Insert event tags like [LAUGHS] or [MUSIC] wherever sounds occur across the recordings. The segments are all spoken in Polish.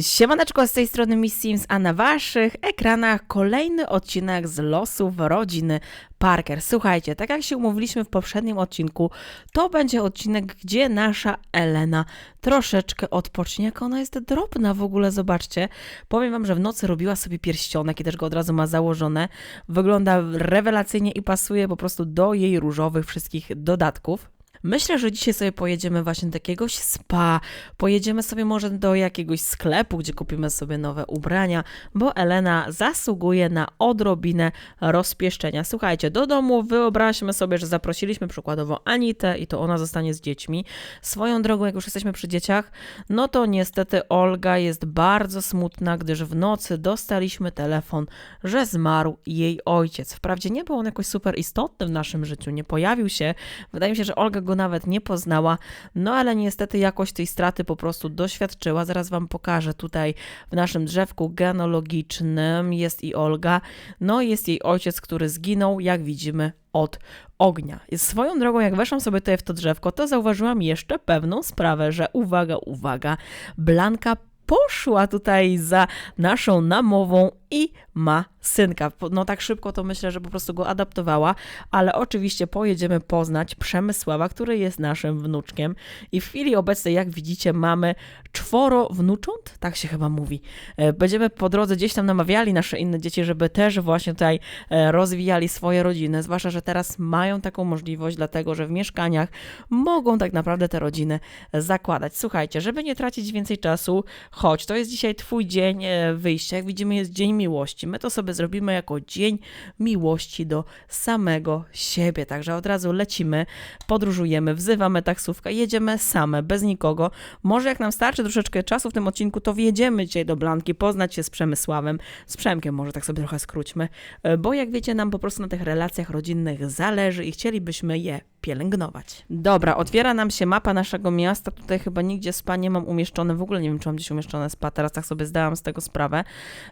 Siemaneczko, z tej strony Miss Sims, a na waszych ekranach kolejny odcinek z losów rodziny Parker. Słuchajcie, tak jak się umówiliśmy w poprzednim odcinku, to będzie odcinek, gdzie nasza Elena troszeczkę odpocznie, jak ona jest drobna w ogóle, zobaczcie. Powiem wam, że w nocy robiła sobie pierścionek i też go od razu ma założone. Wygląda rewelacyjnie i pasuje po prostu do jej różowych wszystkich dodatków. Myślę, że dzisiaj sobie pojedziemy właśnie do jakiegoś spa, pojedziemy sobie może do jakiegoś sklepu, gdzie kupimy sobie nowe ubrania, bo Elena zasługuje na odrobinę rozpieszczenia. Słuchajcie, do domu wyobraźmy sobie, że zaprosiliśmy przykładowo Anitę i to ona zostanie z dziećmi. Swoją drogą, jak już jesteśmy przy dzieciach, no to niestety Olga jest bardzo smutna, gdyż w nocy dostaliśmy telefon, że zmarł jej ojciec. Wprawdzie nie był on jakoś super istotny w naszym życiu, nie pojawił się. Wydaje mi się, że Olga go nawet nie poznała, no ale niestety jakoś tej straty po prostu doświadczyła. Zaraz Wam pokażę tutaj w naszym drzewku genealogicznym jest i Olga, no jest jej ojciec, który zginął, jak widzimy, od ognia. Swoją drogą, jak weszłam sobie tutaj w to drzewko, to zauważyłam jeszcze pewną sprawę, że uwaga, uwaga, Blanka poszła tutaj za naszą namową i ma synka. No tak szybko to myślę, że po prostu go adaptowała, ale oczywiście pojedziemy poznać Przemysława, który jest naszym wnuczkiem i w chwili obecnej, jak widzicie, mamy czworo wnucząt, tak się chyba mówi. E, będziemy po drodze gdzieś tam namawiali nasze inne dzieci, żeby też właśnie tutaj e, rozwijali swoje rodziny, zwłaszcza, że teraz mają taką możliwość, dlatego że w mieszkaniach mogą tak naprawdę te rodziny zakładać. Słuchajcie, żeby nie tracić więcej czasu, chodź, to jest dzisiaj twój dzień e, wyjścia, jak widzimy jest dzień miłości. My to sobie zrobimy jako dzień miłości do samego siebie. Także od razu lecimy, podróżujemy, wzywamy taksówkę, jedziemy same, bez nikogo. Może jak nam starczy troszeczkę czasu w tym odcinku, to wjedziemy dzisiaj do Blanki, poznać się z Przemysławem, z Przemkiem może tak sobie trochę skróćmy, e, bo jak wiecie, nam po prostu na tych relacjach rodzinnych zależy i chcielibyśmy je pielęgnować. Dobra, otwiera nam się mapa naszego miasta. Tutaj chyba nigdzie spa nie mam umieszczone. W ogóle nie wiem, czy mam gdzieś umieszczone spa. Teraz tak sobie zdałam z tego sprawę.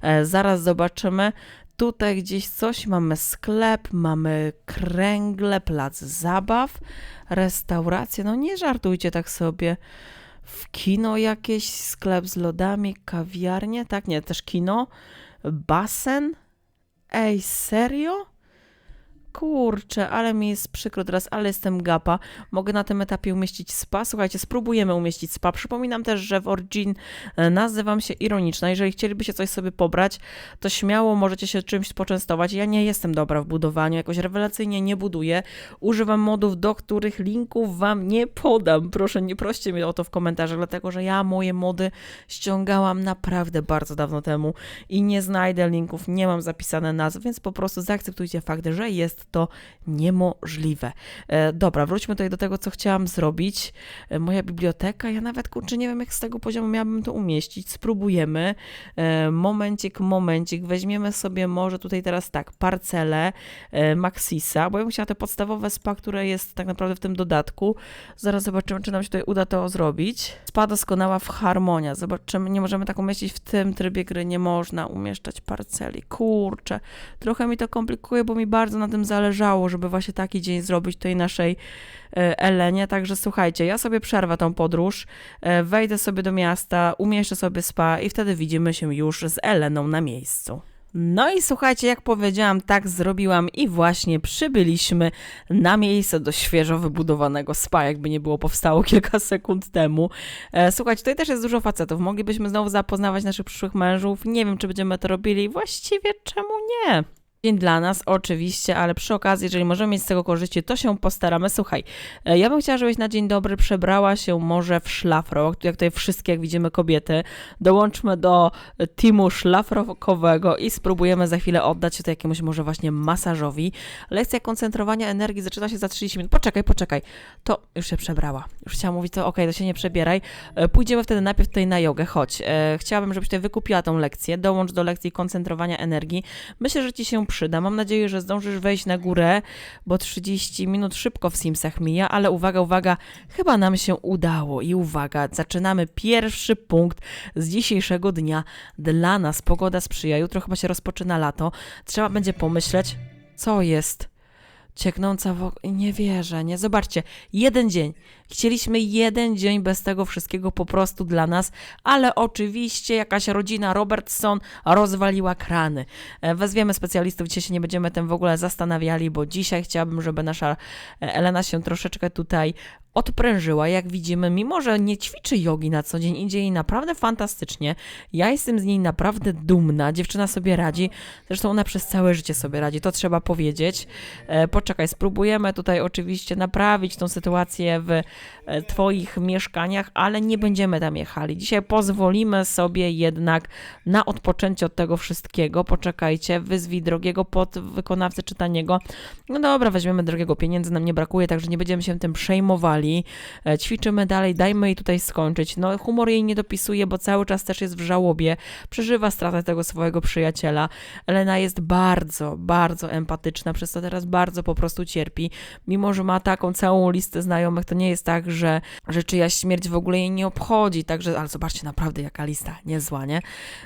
E, zaraz zobaczymy. Tutaj gdzieś coś, mamy sklep, mamy kręgle, plac zabaw, restaurację. No nie żartujcie tak sobie. W kino jakieś, sklep z lodami, kawiarnie, tak? Nie, też kino, basen. Ej, serio? Kurczę, ale mi jest przykro teraz, ale jestem gapa. Mogę na tym etapie umieścić spa. Słuchajcie, spróbujemy umieścić spa. Przypominam też, że w Origin e, nazywam się Ironiczna. Jeżeli chcielibyście coś sobie pobrać, to śmiało możecie się czymś poczęstować. Ja nie jestem dobra w budowaniu, jakoś rewelacyjnie nie buduję. Używam modów, do których linków wam nie podam. Proszę, nie proście mnie o to w komentarzach, dlatego że ja moje mody ściągałam naprawdę bardzo dawno temu i nie znajdę linków, nie mam zapisane nazw, więc po prostu zaakceptujcie fakt, że jest jest to niemożliwe. E, dobra, wróćmy tutaj do tego, co chciałam zrobić. E, moja biblioteka, ja nawet kurczę nie wiem, jak z tego poziomu miałabym to umieścić. Spróbujemy. E, momencik, momencik. Weźmiemy sobie może tutaj teraz tak, parcelę Maxisa, bo ja bym chciała te podstawowe spa, które jest tak naprawdę w tym dodatku. Zaraz zobaczymy, czy nam się tutaj uda to zrobić. Spa doskonała w harmonia. Zobaczymy, nie możemy tak umieścić w tym trybie gry, nie można umieszczać parceli. Kurczę, trochę mi to komplikuje, bo mi bardzo na tym zależało, żeby właśnie taki dzień zrobić tej naszej e, Elenie. Także słuchajcie, ja sobie przerwę tą podróż, e, wejdę sobie do miasta, umieszczę sobie spa i wtedy widzimy się już z Eleną na miejscu. No i słuchajcie, jak powiedziałam, tak zrobiłam i właśnie przybyliśmy na miejsce do świeżo wybudowanego spa, jakby nie było powstało [LAUGHS] kilka sekund temu. E, słuchajcie, tutaj też jest dużo facetów. Moglibyśmy znowu zapoznawać naszych przyszłych mężów. Nie wiem, czy będziemy to robili. Właściwie czemu nie? Dzień dla nas, oczywiście, ale przy okazji, jeżeli możemy mieć z tego korzyści, to się postaramy. Słuchaj, e, ja bym chciała, żebyś na dzień dobry przebrała się może w szlafrok, jak tutaj wszystkie, jak widzimy, kobiety. Dołączmy do teamu szlafrokowego i spróbujemy za chwilę oddać się to jakiemuś może właśnie masażowi. Lekcja koncentrowania energii zaczyna się za 30 minut. Poczekaj, poczekaj. To już się przebrała. Już chciałam mówić, to ok, to się nie przebieraj. E, pójdziemy wtedy najpierw tutaj na jogę. Chodź. E, chciałabym, żebyś tutaj wykupiła tą lekcję. Dołącz do lekcji koncentrowania energii. Myślę, że ci się przyda. Mam nadzieję, że zdążysz wejść na górę, bo 30 minut szybko w Simsach mija, ale uwaga, uwaga, chyba nam się udało. I uwaga, zaczynamy pierwszy punkt z dzisiejszego dnia dla nas. Pogoda sprzyja, jutro chyba się rozpoczyna lato. Trzeba będzie pomyśleć, co jest cieknąca w... Nie wierzę, nie? Zobaczcie, jeden dzień. Chcieliśmy jeden dzień bez tego wszystkiego po prostu dla nas, ale oczywiście jakaś rodzina Robertson rozwaliła krany. E, Wezwiemy specjalistów, dzisiaj się nie będziemy tym w ogóle zastanawiali, bo dzisiaj chciałabym, żeby nasza e, Elena się troszeczkę tutaj odprężyła. Jak widzimy, mimo że nie ćwiczy jogi na co dzień, idzie jej naprawdę fantastycznie. Ja jestem z niej naprawdę dumna. Dziewczyna sobie radzi. Zresztą ona przez całe życie sobie radzi, to trzeba powiedzieć. E, poczekaj, spróbujemy tutaj oczywiście naprawić tą sytuację w e, Twoich mieszkaniach, ale nie będziemy tam jechali. Dzisiaj pozwolimy sobie jednak na odpoczęcie od tego wszystkiego. Poczekajcie, wyzwij drogiego podwykonawcę czy taniego. No dobra, weźmiemy drogiego, pieniędzy nam nie brakuje, także nie będziemy się tym przejmowali. E, Ćwiczymy dalej, dajmy jej tutaj skończyć. No, humor jej nie dopisuje, bo cały czas też jest w żałobie, przeżywa stratę tego swojego przyjaciela. Elena jest bardzo, bardzo empatyczna, przez to teraz bardzo po prostu cierpi. Mimo, że ma taką całą listę znajomych, to nie jest tak, że, że czyjaś śmierć w ogóle jej nie obchodzi. Także, ale zobaczcie, naprawdę jaka lista niezła, nie?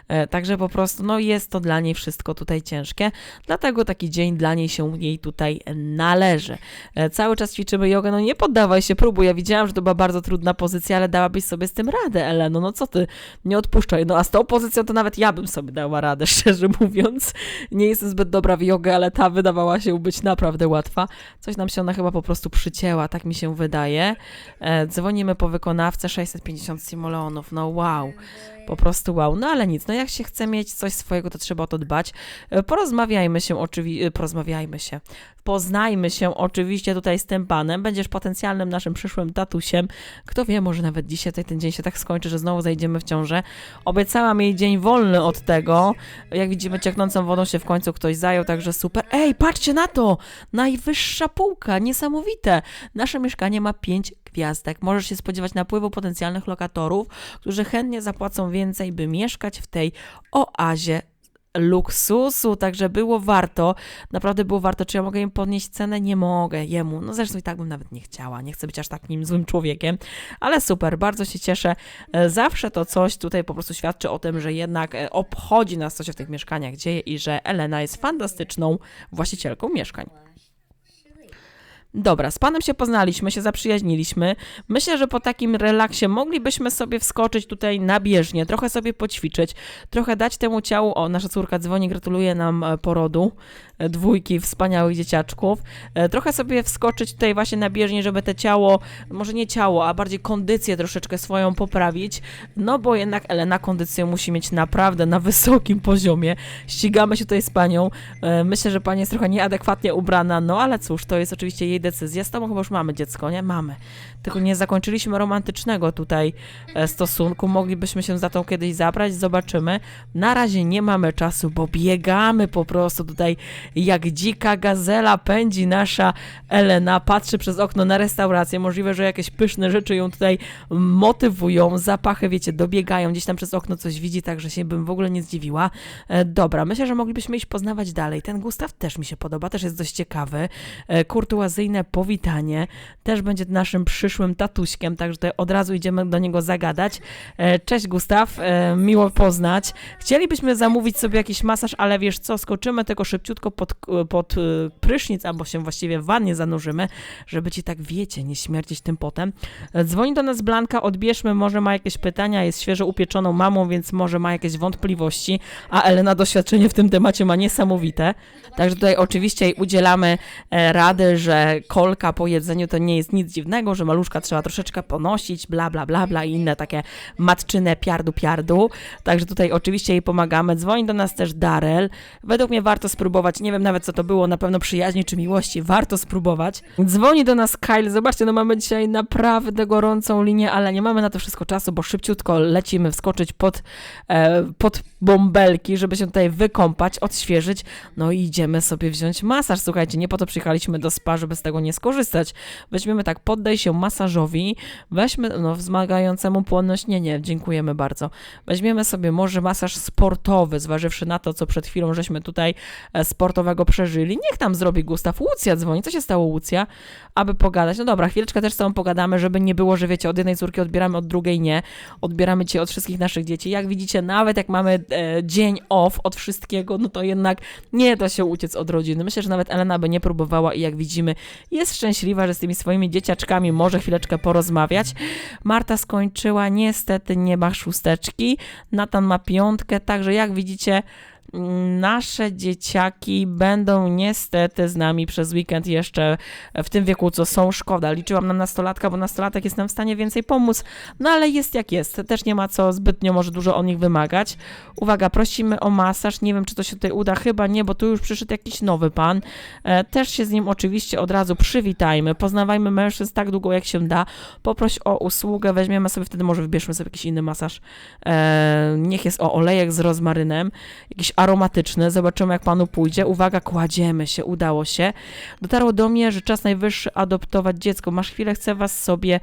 E, Także po prostu, no jest to dla niej wszystko tutaj ciężkie, dlatego taki dzień dla niej się jej tutaj należy. E, Cały czas ćwiczymy jogę, no nie poddawaj się, próbuj. Ja widziałam, że to była bardzo trudna pozycja, ale dałabyś sobie z tym radę, Eleno, no co ty, nie odpuszczaj. No a z tą pozycją to nawet ja bym sobie dała radę, [LAUGHS] szczerze mówiąc. Nie jestem zbyt dobra w jogę, ale ta wydawała się być naprawdę łatwa. Coś nam się ona chyba po prostu przycięła, tak mi się wydaje. E, dzwonimy po wykonawcę, 650 simoleonów, no wow. Po prostu wow. No ale nic, no jak się chce mieć coś swojego, to trzeba o to dbać. E, Porozmawiajmy się oczywiście, porozmawiajmy się. Poznajmy się oczywiście tutaj z tym panem. Będziesz potencjalnym naszym przyszłym tatusiem. Kto wie, może nawet dzisiaj ten dzień się tak skończy, że znowu zajdziemy w ciążę. Obiecałam jej dzień wolny od tego. Jak widzimy, cieknącą wodą się w końcu ktoś zajął, także super. Ej, patrzcie na to! Najwyższa półka, niesamowite. Nasze mieszkanie ma 5 gwiazdek. Możesz się spodziewać napływu potencjalnych lokatorów, którzy chętnie zapłacą więcej, by mieszkać w tej oazie luksusu, także było warto, naprawdę było warto. Czy ja mogę im podnieść cenę? Nie mogę, jemu. No zresztą i tak bym nawet nie chciała, nie chcę być aż takim złym człowiekiem, ale super, bardzo się cieszę. E, Zawsze to coś tutaj po prostu świadczy o tym, że jednak e, obchodzi nas, co się w tych mieszkaniach dzieje i że Elena jest fantastyczną właścicielką mieszkań. Dobra, z panem się poznaliśmy, się zaprzyjaźniliśmy. Myślę, że po takim relaksie moglibyśmy sobie wskoczyć tutaj na bieżnię, trochę sobie poćwiczyć, trochę dać temu ciału. O, nasza córka dzwoni, gratuluje nam e, porodu e, dwójki wspaniałych dzieciaczków. E, Trochę sobie wskoczyć tutaj właśnie na bieżnię, żeby te ciało, może nie ciało, a bardziej kondycję troszeczkę swoją poprawić. No bo jednak Elena kondycję musi mieć naprawdę na wysokim poziomie. Ścigamy się tutaj z panią. Myślę, że pani jest trochę nieadekwatnie ubrana, no ale cóż, to jest oczywiście jej decyzja. Z tobą chyba już mamy dziecko, nie? Mamy. Tylko nie zakończyliśmy romantycznego tutaj e, stosunku. Moglibyśmy się za tą kiedyś zabrać, zobaczymy. Na razie nie mamy czasu, bo biegamy po prostu tutaj jak dzika gazela pędzi nasza Elena, patrzy przez okno na restaurację. Możliwe, że jakieś pyszne rzeczy ją tutaj motywują, zapachy, wiecie, dobiegają, gdzieś tam przez okno coś widzi, także się bym w ogóle nie zdziwiła. E, dobra, myślę, że moglibyśmy iść poznawać dalej. Ten Gustaw też mi się podoba, też jest dość ciekawy. E, powitanie, też będzie naszym przyszłym tatuśkiem, także tutaj od razu idziemy do niego zagadać. E, cześć Gustaw, e, miło poznać. Chcielibyśmy zamówić sobie jakiś masaż, ale wiesz co, skoczymy tylko szybciutko pod, pod e, prysznic, albo się właściwie w wannie zanurzymy, żeby ci tak, wiecie, nie śmierdzić tym potem. Dzwoni do nas Blanka, odbierzmy, może ma jakieś pytania, jest świeżo upieczoną mamą, więc może ma jakieś wątpliwości, a Elena doświadczenie w tym temacie ma niesamowite. Także tutaj oczywiście udzielamy rady, że kolka po jedzeniu to nie jest nic dziwnego, że maluszka trzeba troszeczkę ponosić, bla, bla, bla, bla i inne takie matczyne piardu, piardu. Także tutaj oczywiście jej pomagamy. Dzwoni do nas też Darel. Według mnie warto spróbować, nie wiem nawet co to było, na pewno przyjaźni czy miłości, warto spróbować. Dzwoni do nas Kyle, zobaczcie, no mamy dzisiaj naprawdę gorącą linię, ale nie mamy na to wszystko czasu, bo szybciutko lecimy wskoczyć pod, e, pod bąbelki, żeby się tutaj wykąpać, odświeżyć, no i idziemy sobie wziąć masaż. Słuchajcie, nie po to przyjechaliśmy do spa, żeby z tego tego nie skorzystać. Weźmiemy tak, poddaj się masażowi, weźmy, no wzmagającemu płonność, nie, nie, dziękujemy bardzo. Weźmiemy sobie może masaż sportowy, zważywszy na to, co przed chwilą żeśmy tutaj e, sportowego przeżyli. Niech tam zrobi Gustaw. Łucja dzwoni. Co się stało, Łucja? Aby pogadać. No dobra, chwileczkę też z tobą pogadamy, żeby nie było, że wiecie, od jednej córki odbieramy, od drugiej nie. Odbieramy cię od wszystkich naszych dzieci. Jak widzicie, nawet jak mamy e, dzień off od wszystkiego, no to jednak nie da się uciec od rodziny. Myślę, że nawet Elena by nie próbowała i jak widzimy, jest szczęśliwa, że z tymi swoimi dzieciaczkami może chwileczkę porozmawiać. Marta skończyła, niestety nie ma szósteczki. Natan ma piątkę, także jak widzicie, nasze dzieciaki będą niestety z nami przez weekend jeszcze w tym wieku, co są. Szkoda. Liczyłam na nastolatka, bo nastolatek jest nam w stanie więcej pomóc, no ale jest jak jest. Też nie ma co zbytnio może dużo od nich wymagać. Uwaga, prosimy o masaż. Nie wiem, czy to się tutaj uda. Chyba nie, bo tu już przyszedł jakiś nowy pan. E, też się z nim oczywiście od razu przywitajmy. Poznawajmy mężczyzn tak długo, jak się da. Poproś o usługę. Weźmiemy sobie wtedy, może wybierzmy sobie jakiś inny masaż. E, niech jest o olejek z rozmarynem. Jakiś aromatyczny. Zobaczymy, jak panu pójdzie. Uwaga, kładziemy się. Udało się. Dotarło do mnie, że czas najwyższy adoptować dziecko. Masz chwilę, chcę was sobie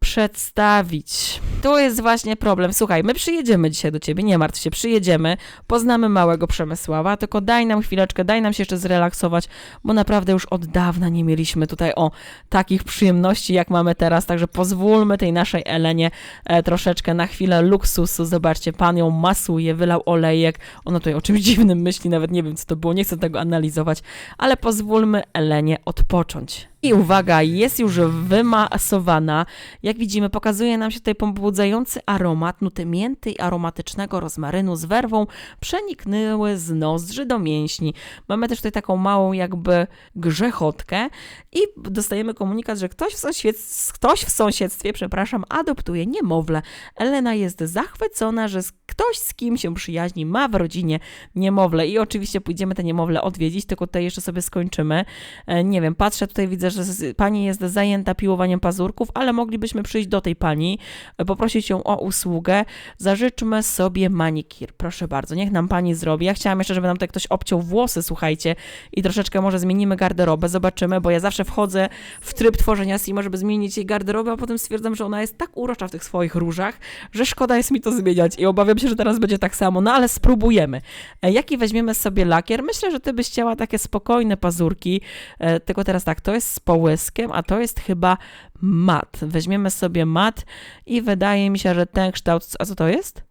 przedstawić. Tu jest właśnie problem. Słuchaj, my przyjedziemy dzisiaj do ciebie, nie martw się, przyjedziemy, poznamy małego Przemysława, tylko daj nam chwileczkę, daj nam się jeszcze zrelaksować, bo naprawdę już od dawna nie mieliśmy tutaj o takich przyjemności, jak mamy teraz, także pozwólmy tej naszej Elenie e, troszeczkę na chwilę luksusu. Zobaczcie, pan ją masuje, wylał olejek, ona tutaj o czymś [LAUGHS] dziwnym myśli, nawet nie wiem co to było, nie chcę tego analizować, ale pozwólmy Elenie odpocząć. I uwaga, jest już wymasowana. Jak widzimy, pokazuje nam się tutaj pobudzający aromat, nuty mięty i aromatycznego rozmarynu z werwą przeniknęły z nozdrzy do mięśni. Mamy też tutaj taką małą jakby grzechotkę i dostajemy komunikat, że ktoś w, sąsiedztwie, ktoś w sąsiedztwie, przepraszam, adoptuje niemowlę. Elena jest zachwycona, że ktoś z kim się przyjaźni ma w rodzinie niemowlę i oczywiście pójdziemy te niemowlę odwiedzić, tylko tutaj jeszcze sobie skończymy. E, Nie wiem, patrzę tutaj, widzę, że pani jest zajęta piłowaniem pazurków, ale moglibyśmy przyjść do tej pani, e, poprosić ją o usługę. Zażyczmy sobie manikir. Proszę bardzo, niech nam pani zrobi. Ja chciałam jeszcze, żeby nam tutaj ktoś obciął włosy, słuchajcie, i troszeczkę może zmienimy garderobę, zobaczymy, bo ja zawsze wchodzę w tryb tworzenia Sima, żeby zmienić jej garderobę, a potem stwierdzam, że ona jest tak urocza w tych swoich różach, że szkoda jest mi to zmieniać i obawiam się, że teraz będzie tak samo, no ale spróbujemy. E, Jaki weźmiemy sobie lakier? Myślę, że ty byś chciała takie spokojne pazurki, e, tylko teraz tak, to jest połyskiem, a to jest chyba mat. Weźmiemy sobie mat i wydaje mi się, że ten kształt, a co to jest?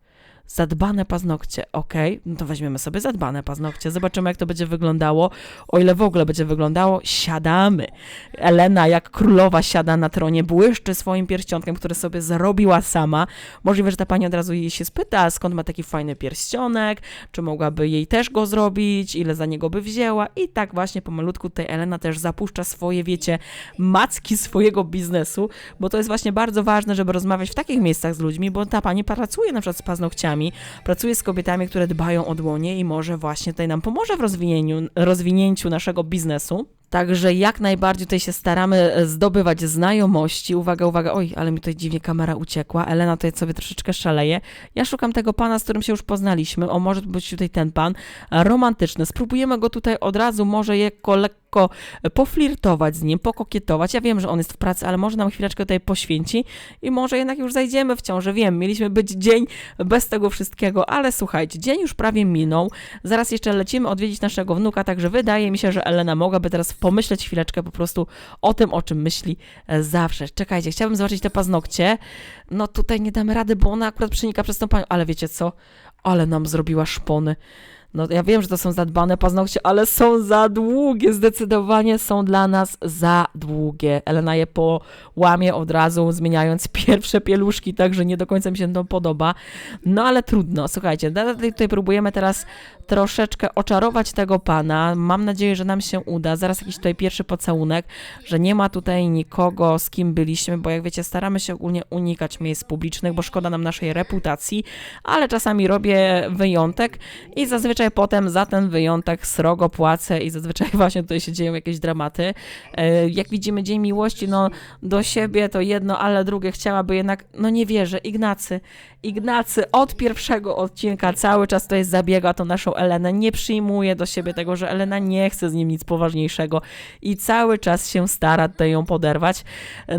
Zadbane paznokcie, ok, no to weźmiemy sobie zadbane paznokcie, zobaczymy jak to będzie wyglądało, o ile w ogóle będzie wyglądało, siadamy. Elena jak królowa siada na tronie, błyszczy swoim pierścionkiem, który sobie zarobiła sama. Możliwe, że ta pani od razu jej się spyta, skąd ma taki fajny pierścionek, czy mogłaby jej też go zrobić, ile za niego by wzięła i tak właśnie pomalutku tutaj Elena też zapuszcza swoje, wiecie, macki swojego biznesu, bo to jest właśnie bardzo ważne, żeby rozmawiać w takich miejscach z ludźmi, bo ta pani pracuje na przykład z paznokciami, pracuje z kobietami, które dbają o dłonie i może właśnie tutaj nam pomoże w rozwinięciu naszego biznesu. Także jak najbardziej tutaj się staramy e, zdobywać znajomości. Uwaga, uwaga, oj, ale mi tutaj dziwnie kamera uciekła. Elena tutaj sobie troszeczkę szaleje. Ja szukam tego pana, z którym się już poznaliśmy. O, może być tutaj ten pan. e, Romantyczny. Spróbujemy go tutaj od razu, może jako lekko e, poflirtować z nim, pokokietować. Ja wiem, że on jest w pracy, ale może nam chwileczkę tutaj poświęci i może jednak już zajdziemy w ciążę. Wiem, mieliśmy być dzień bez tego wszystkiego, ale słuchajcie, dzień już prawie minął. Zaraz jeszcze lecimy odwiedzić naszego wnuka, także wydaje mi się, że Elena mogłaby teraz pomyśleć chwileczkę po prostu o tym, o czym myśli e, zawsze. Czekajcie, chciałabym zobaczyć te paznokcie. No tutaj nie damy rady, bo ona akurat przenika przez tą panią, ale wiecie co? Ale nam zrobiła szpony. No ja wiem, że to są zadbane paznokcie, ale są za długie, zdecydowanie są dla nas za długie. Elena je połamie od razu, zmieniając [LAUGHS] pierwsze pieluszki, także nie do końca mi się to podoba. No ale trudno, słuchajcie, tutaj próbujemy teraz troszeczkę oczarować tego pana. Mam nadzieję, że nam się uda. Zaraz jakiś tutaj pierwszy pocałunek, że nie ma tutaj nikogo, z kim byliśmy, bo jak wiecie, staramy się ogólnie unikać miejsc publicznych, bo szkoda nam naszej reputacji, ale czasami robię wyjątek i zazwyczaj zazwyczaj potem za ten wyjątek srogo płacę i zazwyczaj [LAUGHS] właśnie tutaj się dzieją jakieś dramaty. E, Jak widzimy Dzień Miłości, no do siebie to jedno, ale drugie chciałaby jednak, no nie wierzę, Ignacy, Ignacy od pierwszego odcinka cały czas to jest zabiega tą naszą Elenę, nie przyjmuje do siebie tego, że Elena nie chce z nim nic poważniejszego i cały czas się stara tutaj ją poderwać.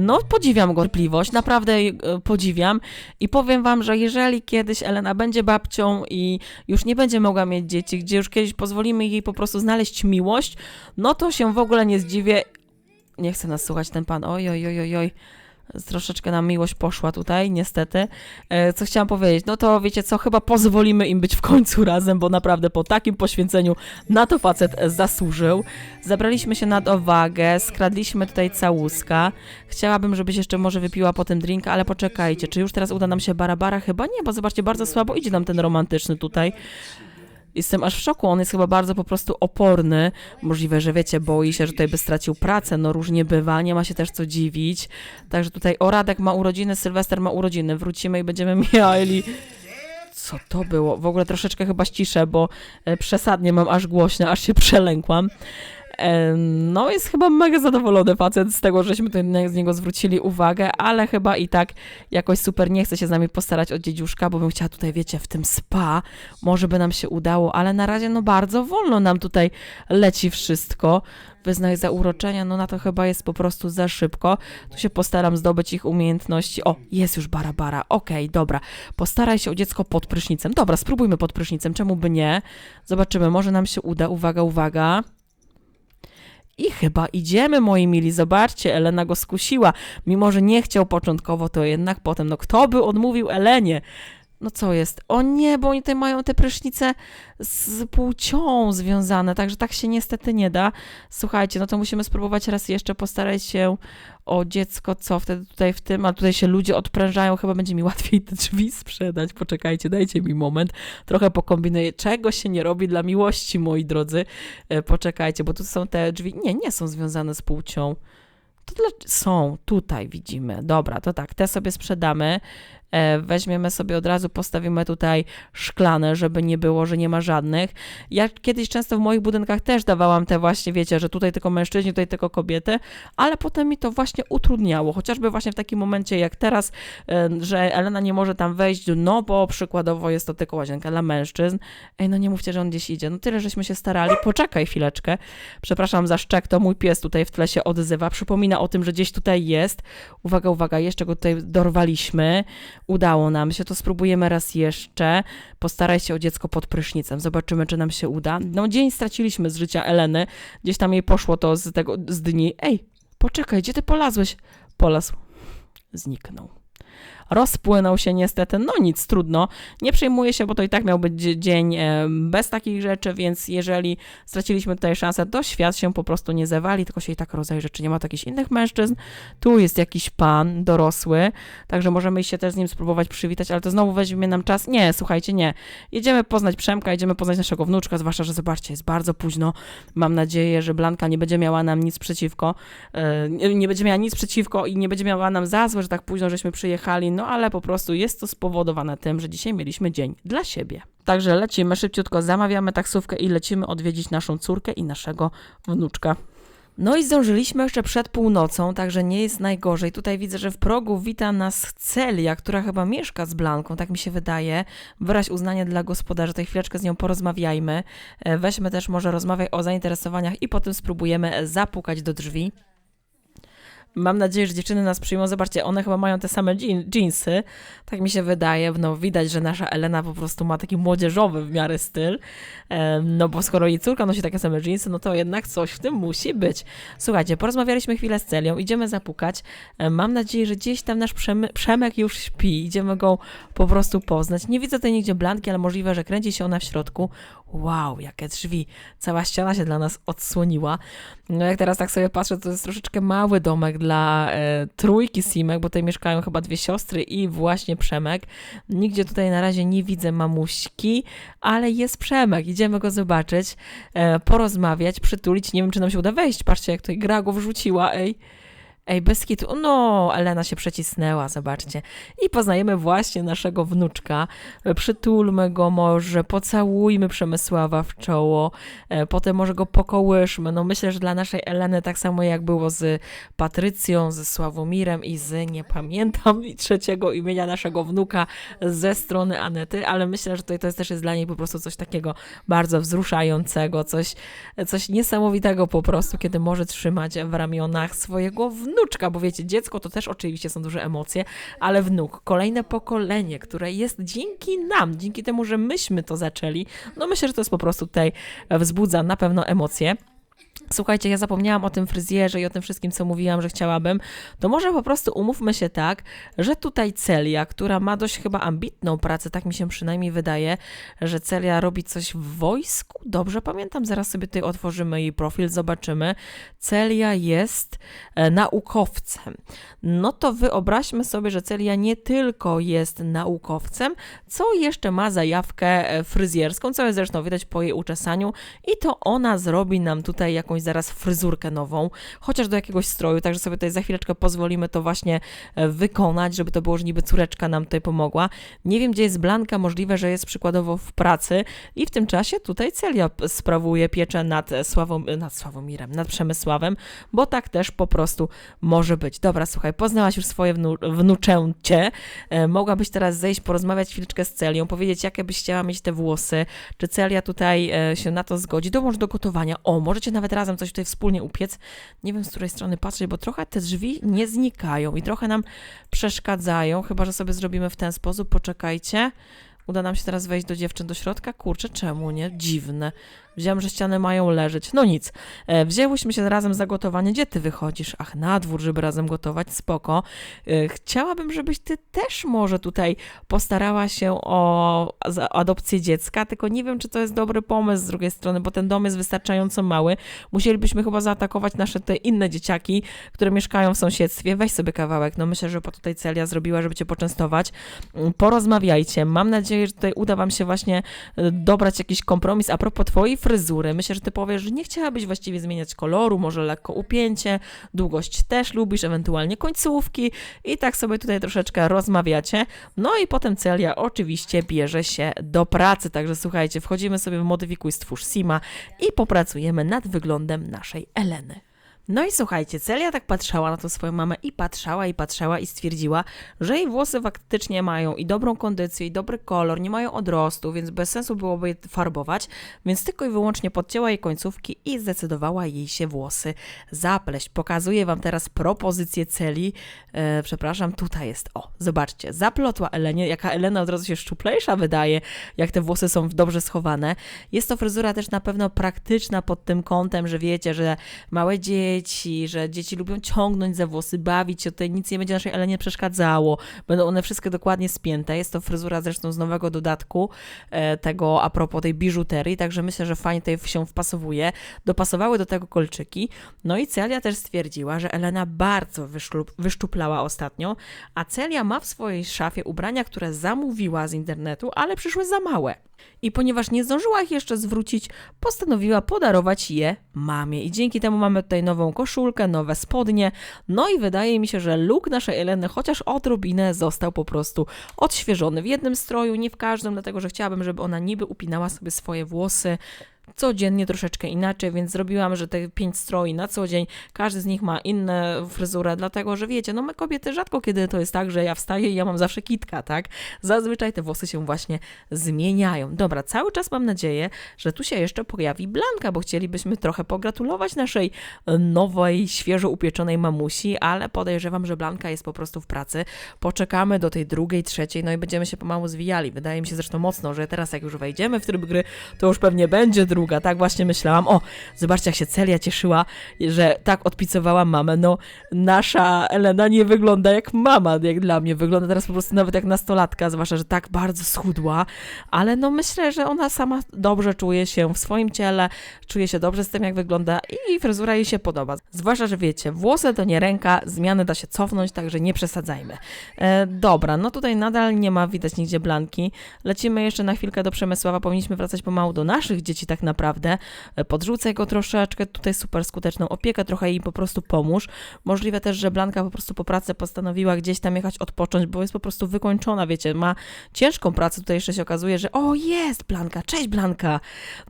No podziwiam go cierpliwość, naprawdę e, podziwiam i powiem wam, że jeżeli kiedyś Elena będzie babcią i już nie będzie mogła mieć dzieci, gdzie już kiedyś pozwolimy jej po prostu znaleźć miłość, no to się w ogóle nie zdziwię. Nie chce nas słuchać ten pan. Oj, oj, oj, oj, oj. Troszeczkę nam miłość poszła tutaj, niestety. E, Co chciałam powiedzieć? No to wiecie co, chyba pozwolimy im być w końcu razem, bo naprawdę po takim poświęceniu na to facet zasłużył. Zabraliśmy się nad uwagę, skradliśmy tutaj całuska. Chciałabym, żebyś jeszcze może wypiła potem drinka, ale poczekajcie, czy już teraz uda nam się barabara? Chyba nie, bo zobaczcie, bardzo słabo idzie nam ten romantyczny tutaj. Jestem aż w szoku, on jest chyba bardzo po prostu oporny. Możliwe, że wiecie, boi się, że tutaj by stracił pracę, no różnie bywa, nie ma się też co dziwić. Także tutaj Oradek ma urodziny, Sylwester ma urodziny, wrócimy i będziemy [LAUGHS] mieli... Co to było? W ogóle troszeczkę chyba ściszę, bo e, przesadnie mam aż głośno, aż się przelękłam. No, jest chyba mega zadowolony facet z tego, żeśmy tutaj z niego zwrócili uwagę, ale chyba i tak jakoś super nie chce się z nami postarać o dziedziuszka, bo bym chciała tutaj, wiecie, w tym spa, może by nam się udało, ale na razie no bardzo wolno nam tutaj leci wszystko. Wyznaj zauroczenia, no na to chyba jest po prostu za szybko. Tu się postaram zdobyć ich umiejętności. O, jest już Barabara. Okej, dobra. Postaraj się o dziecko pod prysznicem. Dobra, spróbujmy pod prysznicem. Czemu by nie? Zobaczymy, może nam się uda. Uwaga, uwaga. I chyba idziemy, moi mili. Zobaczcie, Elena go skusiła. Mimo, że nie chciał początkowo, to jednak potem, no kto by odmówił Elenie? No co jest? O nie, bo oni tutaj mają te prysznice z płcią związane, także tak się niestety nie da. Słuchajcie, no to musimy spróbować raz jeszcze postarać się o dziecko, co wtedy tutaj w tym, a tutaj się ludzie odprężają, chyba będzie mi łatwiej te drzwi sprzedać. Poczekajcie, dajcie mi moment, trochę pokombinuję. Czego się nie robi dla miłości, moi drodzy? E, Poczekajcie, bo tu są te drzwi, nie, nie są związane z płcią. To dla... są, tutaj widzimy. Dobra, to tak, te sobie sprzedamy. E, weźmiemy sobie od razu, postawimy tutaj szklane, żeby nie było, że nie ma żadnych. Ja kiedyś często w moich budynkach też dawałam te właśnie, wiecie, że tutaj tylko mężczyźni, tutaj tylko kobiety, ale potem mi to właśnie utrudniało, chociażby właśnie w takim momencie jak teraz, e, że Elena nie może tam wejść, no bo przykładowo jest to tylko łazienka dla mężczyzn. Ej, no nie mówcie, że on gdzieś idzie. No tyle, żeśmy się starali. Poczekaj chwileczkę. Przepraszam za szczek, to mój pies tutaj w tle się odzywa. Przypomina o tym, że gdzieś tutaj jest. Uwaga, uwaga, jeszcze go tutaj dorwaliśmy. Udało nam się, to spróbujemy raz jeszcze. Postaraj się o dziecko pod prysznicem. Zobaczymy, czy nam się uda. No, dzień straciliśmy z życia Eleny. Gdzieś tam jej poszło to z tego, z dni. Ej, poczekaj, gdzie ty polazłeś? Polazł. Zniknął. Rozpłynął się niestety, no nic, trudno. Nie przejmuję się, bo to i tak miał być dzie- dzień e, bez takich rzeczy, więc jeżeli straciliśmy tutaj szansę, to świat się po prostu nie zawali, tylko się i tak rozejrzy, czy nie ma tu jakichś innych mężczyzn. Tu jest jakiś pan dorosły, także możemy się też z nim spróbować przywitać, ale to znowu weźmie nam czas. Nie, słuchajcie, nie. Jedziemy poznać Przemka, jedziemy poznać naszego wnuczka, zwłaszcza, że zobaczcie, jest bardzo późno. Mam nadzieję, że Blanka nie będzie miała nam nic przeciwko. E, nie będzie miała nic przeciwko i nie będzie miała nam za złe, że tak późno żeśmy przyjechali, no ale po prostu jest to spowodowane tym, że dzisiaj mieliśmy dzień dla siebie. Także lecimy szybciutko, zamawiamy taksówkę i lecimy odwiedzić naszą córkę i naszego wnuczka. No i zdążyliśmy jeszcze przed północą, także nie jest najgorzej. Tutaj widzę, że w progu wita nas Celia, która chyba mieszka z Blanką, tak mi się wydaje. Wyraź uznanie dla gospodarza, tutaj chwileczkę z nią porozmawiajmy. E, Weźmy też może rozmawiaj o zainteresowaniach i potem spróbujemy zapukać do drzwi. Mam nadzieję, że dziewczyny nas przyjmą. Zobaczcie, one chyba mają te same dżinsy. Tak mi się wydaje. No widać, że nasza Elena po prostu ma taki młodzieżowy w miarę styl. No bo skoro jej córka nosi takie same dżinsy, no to jednak coś w tym musi być. Słuchajcie, porozmawialiśmy chwilę z Celią, idziemy zapukać. Mam nadzieję, że gdzieś tam nasz Przemek już śpi. Idziemy go po prostu poznać. Nie widzę tutaj nigdzie blanki, ale możliwe, że kręci się ona w środku. Wow, jakie drzwi. Cała ściana się dla nas odsłoniła. No jak teraz tak sobie patrzę, to jest troszeczkę mały domek dla e, trójki Simek, bo tutaj mieszkają chyba dwie siostry i właśnie Przemek. Nigdzie tutaj na razie nie widzę mamuśki, ale jest Przemek. Idziemy go zobaczyć, e, porozmawiać, przytulić. Nie wiem, czy nam się uda wejść. Patrzcie, jak tutaj gra go wrzuciła, ej. Ej, bez kitu. No, Elena się przecisnęła, zobaczcie. I poznajemy właśnie naszego wnuczka. Przytulmy go może, pocałujmy Przemysława w czoło, e, potem może go pokołyszmy. No myślę, że dla naszej Eleny tak samo jak było z Patrycją, ze Sławomirem i z, nie pamiętam [LAUGHS] trzeciego imienia naszego wnuka ze strony Anety, ale myślę, że tutaj to jest też jest dla niej po prostu coś takiego bardzo wzruszającego, coś, coś niesamowitego po prostu, kiedy może trzymać w ramionach swojego wnuczka, bo wiecie, dziecko to też oczywiście są duże emocje, ale wnuk, kolejne pokolenie, które jest dzięki nam, dzięki temu, że myśmy to zaczęli, no myślę, że to jest po prostu tutaj wzbudza na pewno emocje. Słuchajcie, ja zapomniałam o tym fryzjerze i o tym wszystkim, co mówiłam, że chciałabym. To może po prostu umówmy się tak, że tutaj Celia, która ma dość chyba ambitną pracę, tak mi się przynajmniej wydaje, że Celia robi coś w wojsku. Dobrze pamiętam, zaraz sobie tutaj otworzymy jej profil, zobaczymy. Celia jest e, naukowcem. No to wyobraźmy sobie, że Celia nie tylko jest naukowcem, co jeszcze ma zajawkę e, fryzjerską, co jest zresztą widać po jej uczesaniu i to ona zrobi nam tutaj jakąś zaraz fryzurkę nową, chociaż do jakiegoś stroju, także sobie tutaj za chwileczkę pozwolimy to właśnie e, wykonać, żeby to było, że niby córeczka nam tutaj pomogła. Nie wiem, gdzie jest Blanka, możliwe, że jest przykładowo w pracy i w tym czasie tutaj Celia sprawuje pieczę nad, Sławom, nad Sławomirem, nad Przemysławem, bo tak też po prostu może być. Dobra, słuchaj, poznałaś już swoje wnu, wnuczęcie, e, mogłabyś teraz zejść, porozmawiać chwileczkę z Celią, powiedzieć, jakie byś chciała mieć te włosy, czy Celia tutaj e, się na to zgodzi, może do gotowania. O, możecie nawet razem coś tutaj wspólnie upiec. Nie wiem, z której strony patrzeć, bo trochę te drzwi nie znikają i trochę nam przeszkadzają, chyba, że sobie zrobimy w ten sposób. Poczekajcie. Uda nam się teraz wejść do dziewczyn do środka? Kurczę, czemu nie? Dziwne. Wziąłem, że ściany mają leżeć. No nic. E, wzięłyśmy się razem za gotowanie. Gdzie ty wychodzisz? Ach, na dwór, żeby razem gotować. Spoko. E, chciałabym, żebyś ty też może tutaj postarała się o adopcję dziecka, tylko nie wiem, czy to jest dobry pomysł z drugiej strony, bo ten dom jest wystarczająco mały. Musielibyśmy chyba zaatakować nasze te inne dzieciaki, które mieszkają w sąsiedztwie. Weź sobie kawałek. No myślę, że po tutaj Celia zrobiła, żeby cię poczęstować. Mm, porozmawiajcie. Mam nadzieję, że tutaj uda wam się właśnie e, dobrać jakiś kompromis. A propos twojej fryzury. Myślę, że ty powiesz, że nie chciałabyś właściwie zmieniać koloru, może lekko upięcie, długość też lubisz, ewentualnie końcówki i tak sobie tutaj troszeczkę rozmawiacie. No i potem Celia oczywiście bierze się do pracy, także słuchajcie, wchodzimy sobie w modyfikuj stwórz Sima i popracujemy nad wyglądem naszej Eleny. No i słuchajcie, Celia tak patrzała na tą swoją mamę i patrzała i patrzała i stwierdziła, że jej włosy faktycznie mają i dobrą kondycję, i dobry kolor, nie mają odrostu, więc bez sensu byłoby je farbować, więc tylko i wyłącznie podcięła jej końcówki i zdecydowała jej się włosy zapleść. Pokazuję wam teraz propozycję Celi. E, przepraszam, tutaj jest. O, zobaczcie, zaplotła Elenie, jaka Elena od razu się szczuplejsza wydaje, jak te włosy są dobrze schowane. Jest to fryzura też na pewno praktyczna pod tym kątem, że wiecie, że małe dzieci dzieci, że dzieci lubią ciągnąć za włosy, bawić się, tutaj nic nie będzie naszej Elenie przeszkadzało. Będą one wszystkie dokładnie spięte. Jest to fryzura zresztą z nowego dodatku e, tego a propos tej biżuterii, także myślę, że fajnie tutaj się wpasowuje. Dopasowały do tego kolczyki. No i Celia też stwierdziła, że Elena bardzo wyszczuplała ostatnio, a Celia ma w swojej szafie ubrania, które zamówiła z internetu, ale przyszły za małe. I ponieważ nie zdążyła ich jeszcze zwrócić, postanowiła podarować je mamie. I dzięki temu mamy tutaj nową koszulkę, nowe spodnie. No i wydaje mi się, że look naszej Eleny chociaż odrobinę został po prostu odświeżony w jednym stroju, nie w każdym, dlatego że chciałabym, żeby ona niby upinała sobie swoje włosy codziennie troszeczkę inaczej, więc zrobiłam, że te pięć stroi na co dzień, każdy z nich ma inną fryzurę, dlatego że wiecie, no my kobiety rzadko kiedy to jest tak, że ja wstaję i ja mam zawsze kitka, tak? Zazwyczaj te włosy się właśnie zmieniają. Dobra, cały czas mam nadzieję, że tu się jeszcze pojawi Blanka, bo chcielibyśmy trochę pogratulować naszej nowej, świeżo upieczonej mamusi, ale podejrzewam, że Blanka jest po prostu w pracy. Poczekamy do tej drugiej, trzeciej, no i będziemy się pomału zwijali. Wydaje mi się zresztą mocno, że teraz jak już wejdziemy w tryb gry, to już pewnie będzie druga, tak właśnie myślałam. O, zobaczcie jak się Celia cieszyła, że tak odpicowała mamę. No, nasza Elena nie wygląda jak mama, jak dla mnie. Wygląda teraz po prostu nawet jak nastolatka, zwłaszcza, że tak bardzo schudła, ale no myślę, że ona sama dobrze czuje się w swoim ciele, czuje się dobrze z tym, jak wygląda i fryzura jej się podoba. Zwłaszcza, że wiecie, włosy to nie ręka, zmiany da się cofnąć, także nie przesadzajmy. E, dobra, no tutaj nadal nie ma widać nigdzie blanki. Lecimy jeszcze na chwilkę do Przemysława, powinniśmy wracać pomału do naszych dzieci tak naprawdę. Podrzucaj go troszeczkę, tutaj super skuteczną opiekę, trochę jej po prostu pomóż. Możliwe też, że Blanka po prostu po pracy postanowiła gdzieś tam jechać odpocząć, bo jest po prostu wykończona, wiecie, ma ciężką pracę. Tutaj jeszcze się okazuje, że o, jest Blanka, cześć Blanka.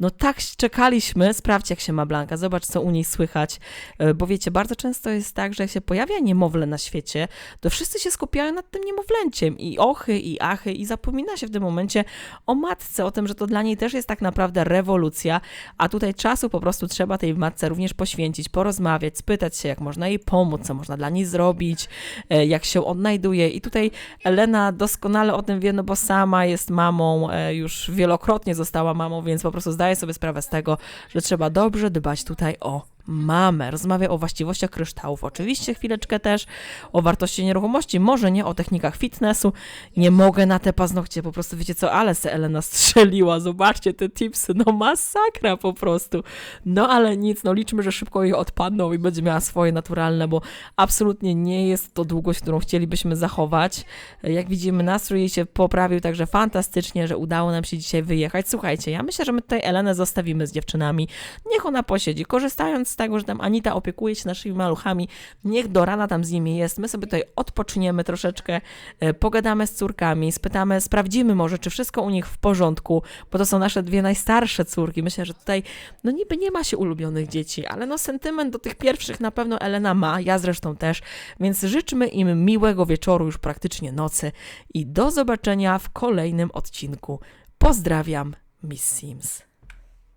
No tak czekaliśmy, sprawdź jak się ma Blanka, zobacz co u niej słychać, E, bo wiecie, bardzo często jest tak, że jak się pojawia niemowlę na świecie, to wszyscy się skupiają nad tym niemowlęciem i ochy, i achy, i zapomina się w tym momencie o matce, o tym, że to dla niej też jest tak naprawdę rewolucja, a tutaj czasu po prostu trzeba tej matce również poświęcić, porozmawiać, spytać się, jak można jej pomóc, co można dla niej zrobić, e, jak się odnajduje. I tutaj Elena doskonale o tym wie, no bo sama jest mamą, e, już wielokrotnie została mamą, więc po prostu zdaje sobie sprawę z tego, że trzeba dobrze dbać tutaj o mamę. Rozmawia o właściwościach kryształów. Oczywiście chwileczkę też o wartości nieruchomości, może nie o technikach fitnessu. Nie mogę na te paznokcie, po prostu wiecie co, ale se Elena [LAUGHS] strzeliła. Zobaczcie te tipsy, no masakra po prostu. No ale nic, no liczmy, że szybko jej odpadną i będzie miała swoje naturalne, bo absolutnie nie jest to długość, którą chcielibyśmy zachować. Jak widzimy, nastrój jej się poprawił, także fantastycznie, że udało nam się dzisiaj wyjechać. Słuchajcie, ja myślę, że my tutaj Elenę zostawimy z dziewczynami. Niech ona posiedzi, korzystając z tego, że tam Anita opiekuje się naszymi maluchami, niech do rana tam z nimi jest, my sobie tutaj odpoczniemy troszeczkę, e, pogadamy z córkami, spytamy, sprawdzimy może, czy wszystko u nich w porządku, bo to są nasze dwie najstarsze córki. Myślę, że tutaj, no niby nie ma się ulubionych dzieci, ale no sentyment do tych pierwszych na pewno Elena ma, ja zresztą też, więc życzmy im miłego wieczoru, już praktycznie nocy i do zobaczenia w kolejnym odcinku. Pozdrawiam, Miss Sims.